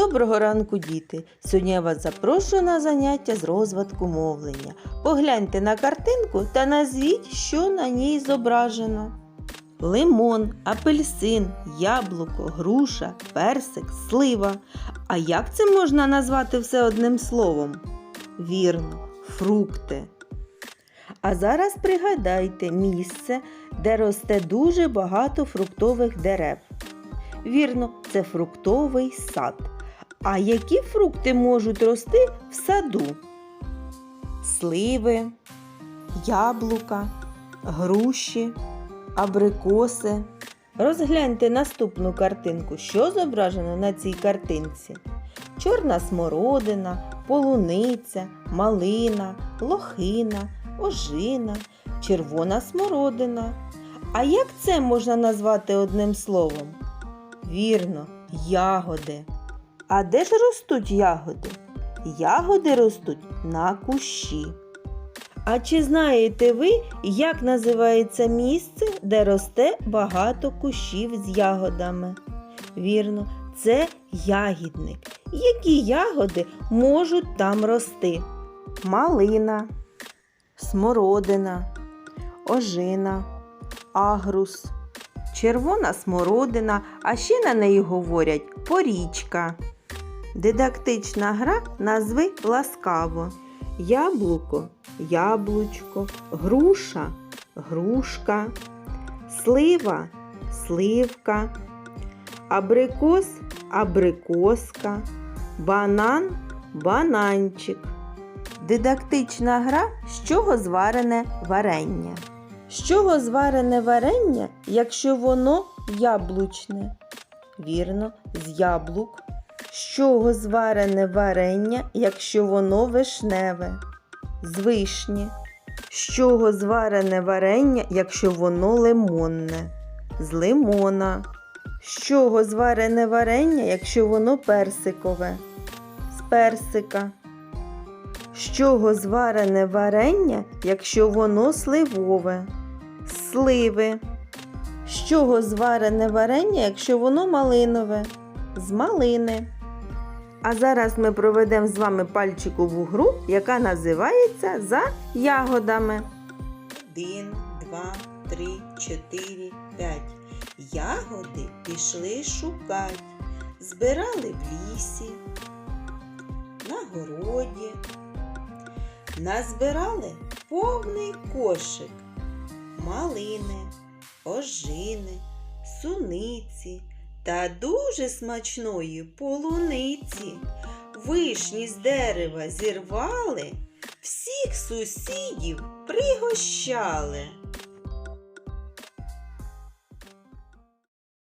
Доброго ранку, діти! Сьогодні я вас запрошую на заняття з розвитку мовлення. Погляньте на картинку та назвіть, що на ній зображено. Лимон, апельсин, яблуко, груша, персик, слива. А як це можна назвати все одним словом? Вірно, фрукти. А зараз пригадайте місце, де росте дуже багато фруктових дерев. Вірно, це фруктовий сад. А які фрукти можуть рости в саду? Сливи, яблука, груші, абрикоси. Розгляньте наступну картинку, що зображено на цій картинці. Чорна смородина, полуниця, малина, лохина, ожина, червона смородина. А як це можна назвати одним словом? Вірно, ягоди. А де ж ростуть ягоди? Ягоди ростуть на кущі. А чи знаєте ви, як називається місце, де росте багато кущів з ягодами? Вірно, це ягідник. Які ягоди можуть там рости? Малина, смородина, ожина, агрус, червона смородина, а ще на неї говорять порічка. Дидактична гра назви ласкаво. Яблуко, яблучко, груша, грушка, слива, сливка, абрикос, абрикоска, банан, бананчик. Дидактична гра, з чого зварене варення. З чого зварене варення, якщо воно яблучне? Вірно, з яблук. З чого зварене варення, якщо воно вишневе? З вишні. З чого зварене варення, якщо воно лимонне? З лимона. З чого зварене варення, якщо воно персикове? З персика. З чого зварене варення, якщо воно сливове? З сливи. З чого зварене варення, якщо воно малинове? З малини. А зараз ми проведемо з вами пальчикову гру, яка називається За ягодами. Один, два, три, чотири, п'ять. Ягоди пішли шукать. Збирали в лісі, на городі. Назбирали повний кошик. Малини, ожини, суниці та дуже смачної полуниці. Вишні з дерева зірвали, всіх сусідів пригощали.